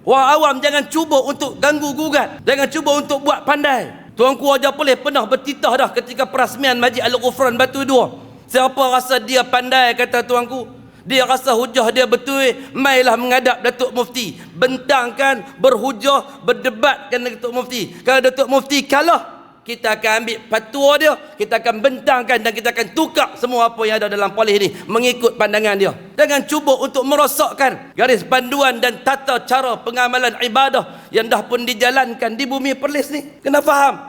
Orang awam jangan cuba untuk ganggu gugat. Jangan cuba untuk buat pandai. Tuanku Raja Pelih pernah bertitah dah ketika perasmian Majid Al-Ghufran Batu Dua. Siapa rasa dia pandai kata tuanku. Dia rasa hujah dia betul. Mailah menghadap Datuk Mufti. Bentangkan, berhujah, berdebatkan Datuk Mufti. Kalau Datuk Mufti kalah, kita akan ambil patua dia, kita akan bentangkan dan kita akan tukar semua apa yang ada dalam polis ini mengikut pandangan dia. Jangan cuba untuk merosakkan garis panduan dan tata cara pengamalan ibadah yang dah pun dijalankan di bumi Perlis ni. Kena faham.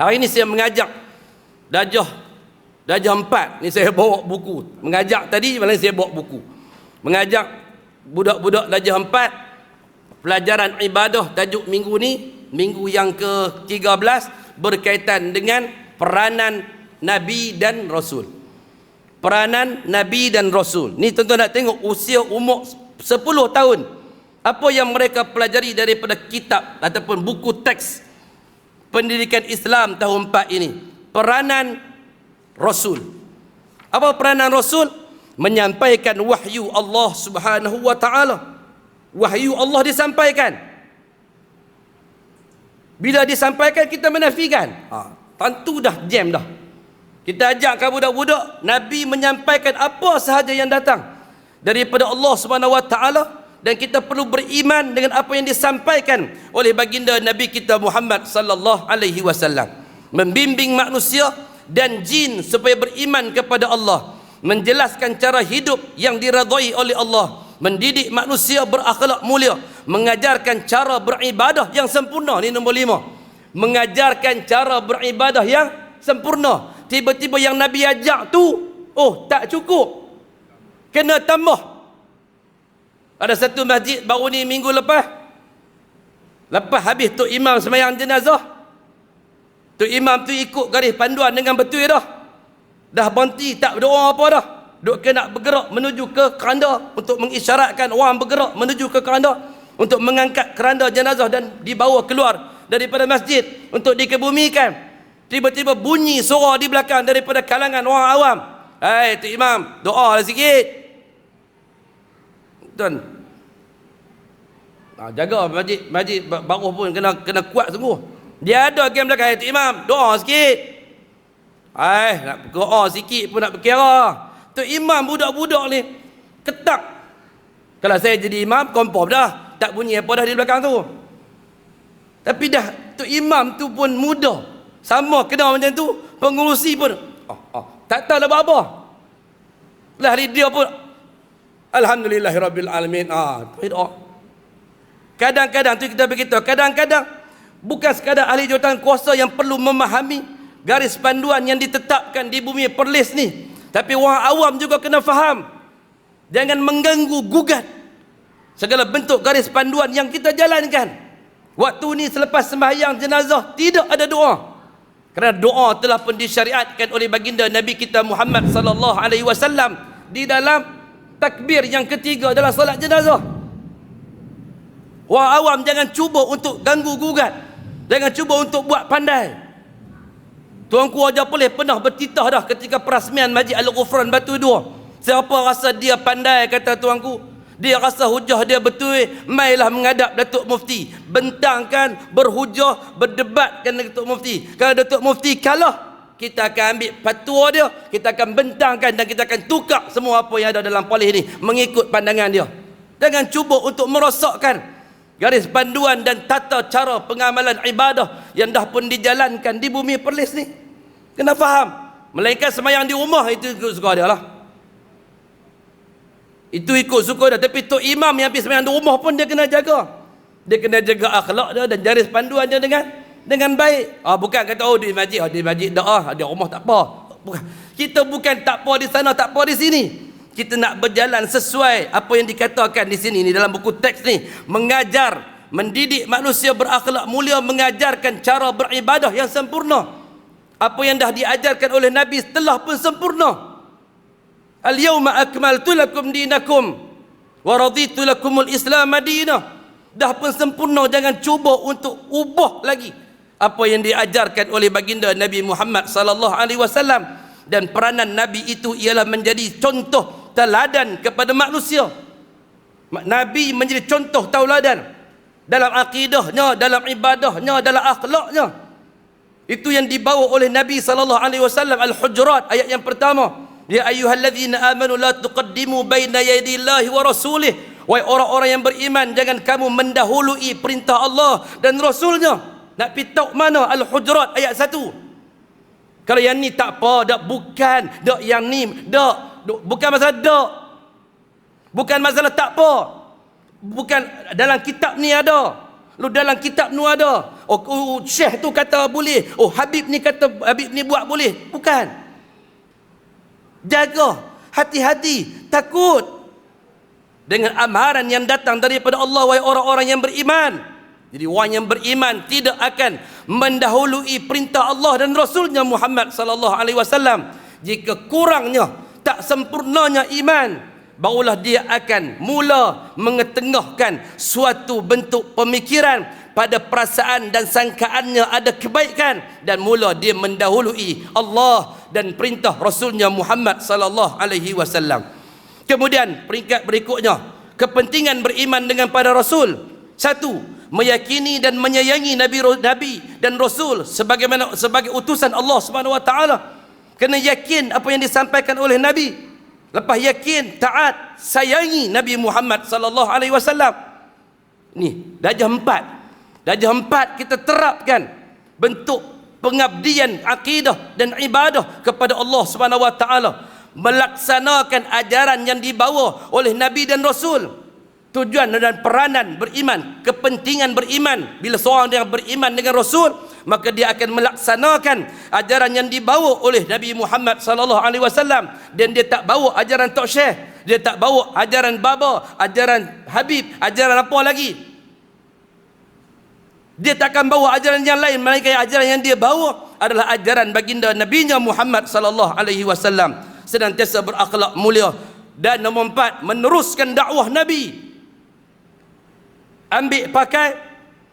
Hari ini saya mengajak Dajah Dajah empat ni saya bawa buku Mengajak tadi malam saya bawa buku Mengajak budak-budak Dajah empat Pelajaran ibadah tajuk minggu ni Minggu yang ke-13 Berkaitan dengan peranan Nabi dan Rasul. Peranan Nabi dan Rasul. Ni tuan-tuan nak tengok usia umur 10 tahun. Apa yang mereka pelajari daripada kitab Ataupun buku teks pendidikan Islam tahun 4 ini? Peranan Rasul. Apa peranan Rasul menyampaikan wahyu Allah Subhanahu wa taala. Wahyu Allah disampaikan. Bila disampaikan kita menafikan. Ha, tentu dah jam dah. Kita ajak ke budak-budak Nabi menyampaikan apa sahaja yang datang daripada Allah Subhanahu wa taala dan kita perlu beriman dengan apa yang disampaikan oleh baginda Nabi kita Muhammad sallallahu alaihi wasallam. Membimbing manusia dan jin supaya beriman kepada Allah menjelaskan cara hidup yang diradai oleh Allah mendidik manusia berakhlak mulia mengajarkan cara beribadah yang sempurna ni nombor lima mengajarkan cara beribadah yang sempurna tiba-tiba yang Nabi ajak tu oh tak cukup kena tambah ada satu masjid baru ni minggu lepas. Lepas habis Tok Imam semayang jenazah. Tok Imam tu ikut garis panduan dengan betul dah. Dah berhenti tak berdoa apa dah. Duk kena bergerak menuju ke keranda untuk mengisyaratkan orang bergerak menuju ke keranda untuk mengangkat keranda jenazah dan dibawa keluar daripada masjid untuk dikebumikan. Tiba-tiba bunyi suara di belakang daripada kalangan orang awam. Hai Tok Imam, doa lah sikit. Tuan. Ha, jaga majid majid baruh pun kena kena kuat sungguh. Dia ada game belakang Tok Imam, doa sikit. Ai, nak doa sikit pun nak berkira. Tok Imam budak-budak ni ketak. Kalau saya jadi imam, kompom dah. Tak bunyi apa dah di belakang tu. Tapi dah Tok Imam tu pun muda. Sama kena macam tu, pengurusi pun. Oh, oh, tak tahu lah apa. Lah dia pun Alhamdulillahirabbil alamin. Ah, doa. Kadang-kadang tu kita beritahu, kadang-kadang bukan sekadar ahli jawatan kuasa yang perlu memahami garis panduan yang ditetapkan di bumi Perlis ni. Tapi orang awam juga kena faham. Jangan mengganggu gugat segala bentuk garis panduan yang kita jalankan. Waktu ni selepas sembahyang jenazah tidak ada doa. Kerana doa telah pun disyariatkan oleh baginda Nabi kita Muhammad sallallahu alaihi wasallam di dalam takbir yang ketiga adalah solat jenazah. Orang awam jangan cuba untuk ganggu gugat. Jangan cuba untuk buat pandai. Tuanku Raja Pelih pernah bertitah dah ketika perasmian Majid Al-Ghufran Batu Dua. Siapa rasa dia pandai kata tuanku. Dia rasa hujah dia betul. Mailah menghadap Datuk Mufti. Bentangkan, berhujah, berdebatkan dengan Datuk Mufti. Kalau Datuk Mufti kalah, kita akan ambil patua dia, kita akan bentangkan dan kita akan tukar semua apa yang ada dalam polis ini mengikut pandangan dia. Jangan cuba untuk merosakkan garis panduan dan tata cara pengamalan ibadah yang dah pun dijalankan di bumi Perlis ni. Kena faham. Melainkan semayang di rumah itu ikut suka dia lah. Itu ikut suka dia. Tapi Tok Imam yang pergi semayang di rumah pun dia kena jaga. Dia kena jaga akhlak dia dan garis panduan dia dengan dengan baik. Ah bukan kata oh di masjid, oh, di masjid doa, di rumah tak apa. Bukan. Kita bukan tak apa di sana, tak apa di sini. Kita nak berjalan sesuai apa yang dikatakan di sini ni dalam buku teks ni, mengajar, mendidik manusia berakhlak mulia, mengajarkan cara beribadah yang sempurna. Apa yang dah diajarkan oleh Nabi telah pun sempurna. Al-yawma akmaltu lakum dinakum wa raditu lakumul Islam madinah. Dah pun sempurna jangan cuba untuk ubah lagi apa yang diajarkan oleh baginda Nabi Muhammad sallallahu alaihi wasallam dan peranan nabi itu ialah menjadi contoh teladan kepada manusia. Nabi menjadi contoh tauladan. Dalam akidahnya dalam ibadahnya dalam akhlaknya. Itu yang dibawa oleh Nabi sallallahu alaihi wasallam al-hujurat ayat yang pertama. Ya ayyuhalladzina amanu la tuqaddimu baina yadillahi wa rasulih. Wahai orang-orang yang beriman jangan kamu mendahului perintah Allah dan rasulnya. Nak pitau mana Al-Hujurat ayat 1. Kalau yang ni tak apa, dak bukan, dak yang ni, dak bukan masalah dak. Bukan masalah tak apa. Bukan dalam kitab ni ada. Lu dalam kitab nu ada. Oh, oh Syekh tu kata boleh. Oh Habib ni kata Habib ni buat boleh. Bukan. Jaga. Hati-hati. Takut. Dengan amaran yang datang daripada Allah wahai orang-orang yang beriman. Jadi orang yang beriman tidak akan mendahului perintah Allah dan Rasulnya Muhammad sallallahu alaihi wasallam. Jika kurangnya tak sempurnanya iman, barulah dia akan mula mengetengahkan suatu bentuk pemikiran pada perasaan dan sangkaannya ada kebaikan dan mula dia mendahului Allah dan perintah Rasulnya Muhammad sallallahu alaihi wasallam. Kemudian peringkat berikutnya, kepentingan beriman dengan pada Rasul. Satu, meyakini dan menyayangi nabi nabi dan rasul sebagaimana sebagai utusan Allah Subhanahu wa taala kena yakin apa yang disampaikan oleh nabi. Lepas yakin taat sayangi nabi Muhammad sallallahu alaihi wasallam. Ni darjah empat. Darjah empat kita terapkan bentuk pengabdian akidah dan ibadah kepada Allah Subhanahu wa taala. Melaksanakan ajaran yang dibawa oleh nabi dan rasul. Tujuan dan peranan beriman, kepentingan beriman. Bila seorang yang beriman dengan Rasul, maka dia akan melaksanakan ajaran yang dibawa oleh Nabi Muhammad sallallahu alaihi wasallam. Dan dia tak bawa ajaran tok syekh, dia tak bawa ajaran baba, ajaran Habib, ajaran apa lagi. Dia tak akan bawa ajaran yang lain melainkan ajaran yang dia bawa adalah ajaran baginda Nabi Muhammad sallallahu alaihi wasallam. Senantiasa berakhlak mulia dan nombor empat meneruskan dakwah Nabi. Ambil pakai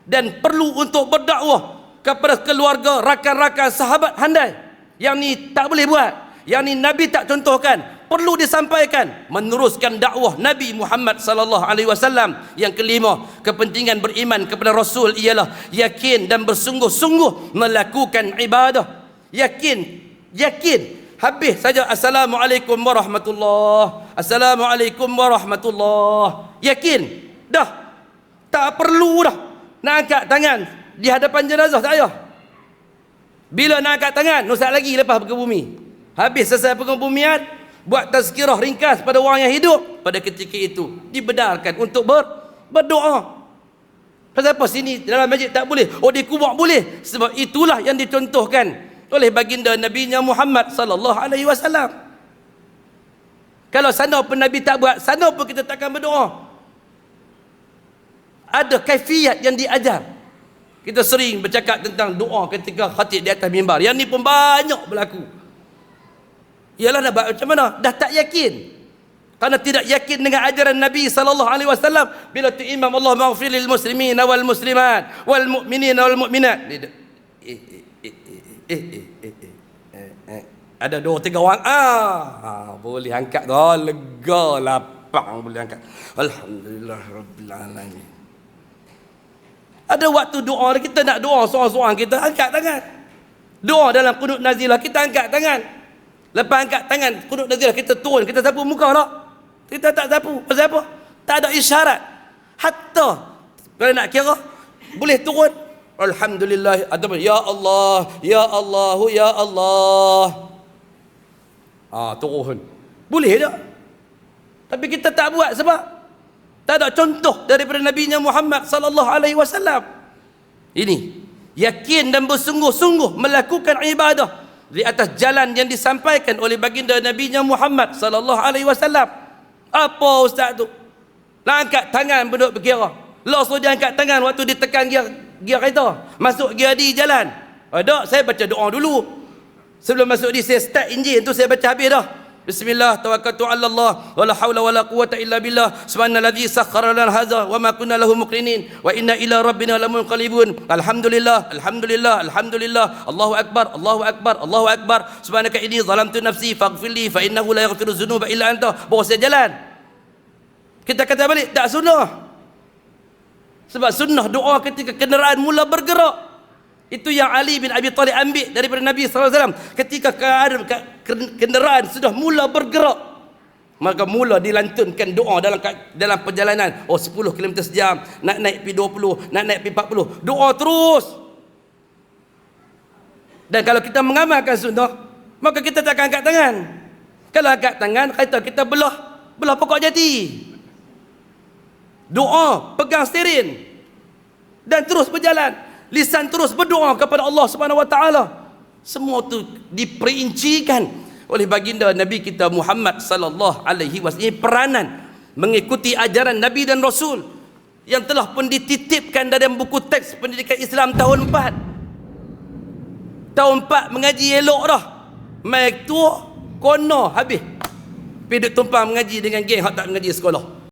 dan perlu untuk berdakwah kepada keluarga, rakan-rakan, sahabat handai. Yang ni tak boleh buat. Yang ni Nabi tak contohkan. Perlu disampaikan meneruskan dakwah Nabi Muhammad sallallahu alaihi wasallam. Yang kelima, kepentingan beriman kepada Rasul ialah yakin dan bersungguh-sungguh melakukan ibadah. Yakin, yakin. Habis saja assalamualaikum warahmatullahi. Assalamualaikum warahmatullahi. Yakin. Dah tak perlu dah nak angkat tangan di hadapan jenazah tak payah. Bila nak angkat tangan, nusat lagi lepas ke bumi. Habis selesai pengebumian, buat tazkirah ringkas pada orang yang hidup. Pada ketika itu, dibedarkan untuk ber, berdoa. Pasal apa sini dalam masjid tak boleh? Oh di kubur boleh. Sebab itulah yang dicontohkan oleh baginda Nabi Muhammad sallallahu alaihi wasallam. Kalau sana pun Nabi tak buat, sana pun kita takkan berdoa ada kaifiat yang diajar. Kita sering bercakap tentang doa ketika khatib di atas mimbar. Yang ni pun banyak berlaku. Ialah nak buat macam mana? Dah tak yakin. Karena tidak yakin dengan ajaran Nabi sallallahu alaihi wasallam bila tu imam Allah maghfir lil muslimin wal muslimat wal mu'minin wal mu'minat. Ada dua tiga orang ah, boleh angkat tu lega lapang boleh angkat. Alhamdulillah rabbil alamin. Ada waktu doa kita nak doa seorang-seorang kita angkat tangan. Doa dalam kunut nazilah kita angkat tangan. Lepas angkat tangan kunut nazilah kita turun kita sapu muka tak? Kita tak sapu. Pasal apa? Tak ada isyarat. Hatta kalau nak kira boleh turun Alhamdulillah atau ya Allah ya Allah ya Allah ah turun boleh tak tapi kita tak buat sebab tak ada contoh daripada Nabi Muhammad sallallahu alaihi wasallam. Ini yakin dan bersungguh-sungguh melakukan ibadah di atas jalan yang disampaikan oleh baginda Nabi Muhammad sallallahu alaihi wasallam. Apa ustaz tu? Nak angkat tangan berduk berkira. Lah suruh angkat tangan waktu ditekan gear gear kereta. Masuk gear di jalan. Ada, saya baca doa dulu. Sebelum masuk di saya start enjin tu saya baca habis dah. Bismillah tawakkaltu 'ala Allah wala haula wala quwwata illa billah. Subhanalladzi sakhkhara lana hadza wa ma kunna lahu muqrinin. Wa inna ila rabbina lamunqalibun. Alhamdulillah alhamdulillah alhamdulillah. Allahu akbar Allahu akbar Allahu akbar. Subhanaka inni zalamtu nafsi faghfirli fa innahu la yaghfiru dzunuba illa anta. Bawa jalan. Kita kata balik tak sunnah. Sebab sunnah doa ketika kenderaan mula bergerak itu yang Ali bin Abi Talib ambil daripada Nabi SAW. Ketika kenderaan sudah mula bergerak. Maka mula dilantunkan doa dalam dalam perjalanan. Oh 10 km sejam. Nak naik pi 20. Nak naik pi 40. Doa terus. Dan kalau kita mengamalkan sunnah. Maka kita tak akan angkat tangan. Kalau angkat tangan, kata kita belah. Belah pokok jati. Doa. Pegang steering. Dan terus berjalan lisan terus berdoa kepada Allah Subhanahu Wa Taala. Semua tu diperincikan oleh baginda Nabi kita Muhammad sallallahu alaihi wasallam. Peranan mengikuti ajaran Nabi dan Rasul yang telah pun dititipkan dalam buku teks pendidikan Islam tahun 4. Tahun 4 mengaji elok dah. Mai tua kono habis. Pergi tumpang mengaji dengan geng hak tak mengaji sekolah.